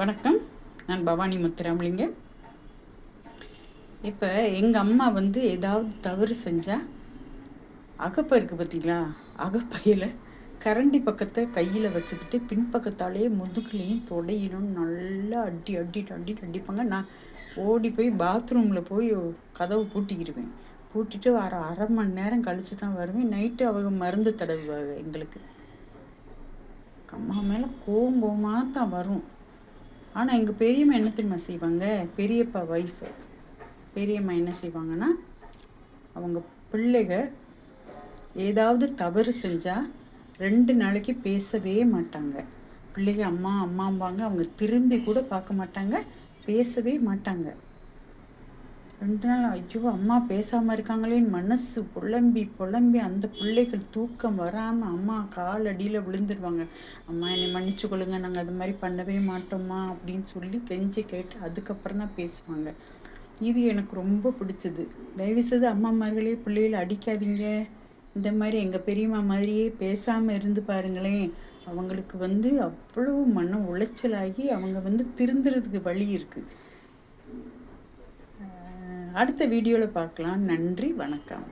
வணக்கம். நான் பவானி முத்துராமலிங்க. இப்போ எங்கள் அம்மா வந்து ஏதாவது தவறு செஞ்சால் அகப்பை இருக்குது பார்த்தீங்களா அகப்பையில் கரண்டி பக்கத்தை கையில் வச்சுக்கிட்டு பின்பக்கத்தாலேயே முதுகுலையும் தொடையிலும் நல்லா அடி அடி அடி அடிப்பாங்க. நான் ஓடி போய் பாத்ரூமில் போய் கதவு பூட்டிக்கிடுவேன் பூட்டிட்டு வர அரை மணி நேரம் கழித்து தான் வருவேன். நைட்டு அவங்க மருந்து தடவுவாங்க எங்களுக்கு. அம்மா மேலே கோவம் கோவமாக தான் வரும். ஆனால் எங்கள் பெரியம்மா என்ன தெரியுமா செய்வாங்க? பெரியப்பா ஒய்ஃபு பெரியம்மா என்ன செய்வாங்கன்னா அவங்க பிள்ளைக ஏதாவது தவறு செஞ்சால் ரெண்டு நாளைக்கு பேசவே மாட்டாங்க. பிள்ளைங்க அம்மா அம்மாம்பாங்க. அவங்க திரும்பி கூட பார்க்க மாட்டாங்க. பேசவே மாட்டாங்க. ரெண்டு நாள் ஐயோ அம்மா பேசாமல் இருக்காங்களேன்னு மனசு புலம்பி புலம்பி அந்த பிள்ளைகள் தூக்கம் வராமல் அம்மா கால் அடியில் விழுந்துருவாங்க. அம்மா என்னை மன்னிச்சு கொள்ளுங்க நாங்கள் அது மாதிரி பண்ணவே மாட்டோம்மா அப்படின்னு சொல்லி கெஞ்சி கேட்டு அதுக்கப்புறம் தான் பேசுவாங்க. இது எனக்கு ரொம்ப பிடிச்சது. தயவுசெய்து அம்மாமார்களே பிள்ளைகளை அடிக்காதீங்க. இந்த மாதிரி எங்கள் பெரியம்மா மாதிரியே பேசாமல் இருந்து பாருங்களேன். அவங்களுக்கு வந்து அவ்வளோ மன உளைச்சலாகி அவங்க வந்து திருந்துறதுக்கு வழி இருக்குது அடுத்த வீடியோவில் பார்க்கலாம். நன்றி வணக்கம்.